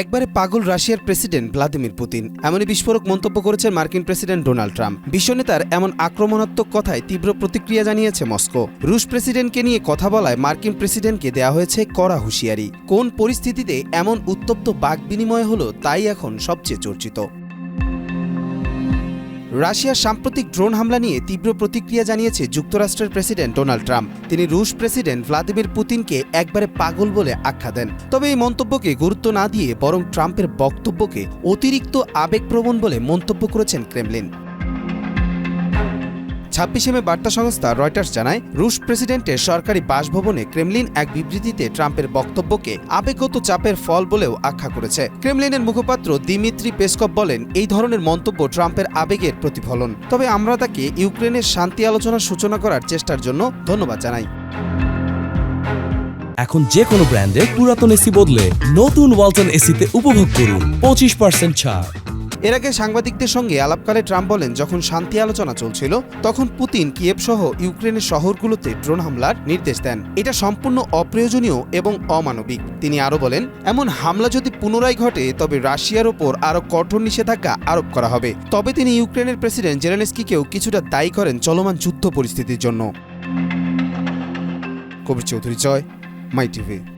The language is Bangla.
একবারে পাগল রাশিয়ার প্রেসিডেন্ট ভ্লাদিমির পুতিন। এমনই বিস্ফোরক মন্তব্য করেছেন মার্কিন প্রেসিডেন্ট ডোনাল্ড ট্রাম্প। বিশ্বনেতার এমন আক্রমণাত্মক কথায় তীব্র প্রতিক্রিয়া জানিয়েছে মস্কো। রুশ প্রেসিডেন্টকে নিয়ে কথা বলায় মার্কিন প্রেসিডেন্টকে দেয়া হয়েছে কড়া হুঁশিয়ারি। কোন পরিস্থিতিতে এমন উত্তপ্ত বাক বিনিময় হল তাই এখন সবচেয়ে চর্চিত। রাশিয়ার সাম্প্রতিক ড্রোন হামলা নিয়ে তীব্র প্রতিক্রিয়া জানিয়েছে যুক্তরাষ্ট্রের প্রেসিডেন্ট ডোনাল্ড ট্রাম্প। তিনি রুশ প্রেসিডেন্ট ভ্লাদিমির পুতিনকে একবারে পাগল বলে আখ্যা দেন। তবে এই মন্তব্যকে গুরুত্ব না দিয়ে বরং ট্রাম্পের বক্তব্যকে অতিরিক্ত আবেগপ্রবণ বলে মন্তব্য করেছেন ক্রেমলিন। ছাব্বিশে মে বার্তা সংস্থা রয়টার্স জানায়, রুশ প্রেসিডেন্টের সরকারি বাসভবনে ক্রেমলিন এক বিবৃতিতে ট্রাম্পের বক্তব্যকে আবেগগত চাপের ফল বলেও আখ্যা করেছে। ক্রেমলিনের মুখপাত্র দিমিত্রি পেসকপ বলেন, এই ধরনের মন্তব্য ট্রাম্পের আবেগের প্রতিফলন। তবে আমরা তাকে ইউক্রেনের শান্তি আলোচনার সূচনা করার চেষ্টার জন্য ধন্যবাদ জানাই। এখন যে কোনো ব্র্যান্ডের পুরাতন এসি বদলে নতুন ওয়ালটন এসিতে উপভোগ করুন পঁচিশ পার্সেন্ট ছাড়। এর আগে সাংবাদিকদের সঙ্গে আলাপকালে ট্রাম্প বলেন, যখন শান্তি আলোচনা চলছিল, তখন পুতিন কিয়েভ সহ ইউক্রেনের শহরগুলোতে ড্রোন হামলার নির্দেশ দেন। এটা সম্পূর্ণ অপ্রয়োজনীয় এবং অমানবিক। তিনি আরও বলেন, এমন হামলা যদি পুনরায় ঘটে, তবে রাশিয়ার ওপর আরও কঠোর নিষেধাজ্ঞা আরোপ করা হবে। তবে তিনি ইউক্রেনের প্রেসিডেন্ট জেলেনস্কিকেও কিছুটা দায়ী করেন চলমান যুদ্ধ পরিস্থিতির জন্য। Kabir Chowdhury Joy, my TV.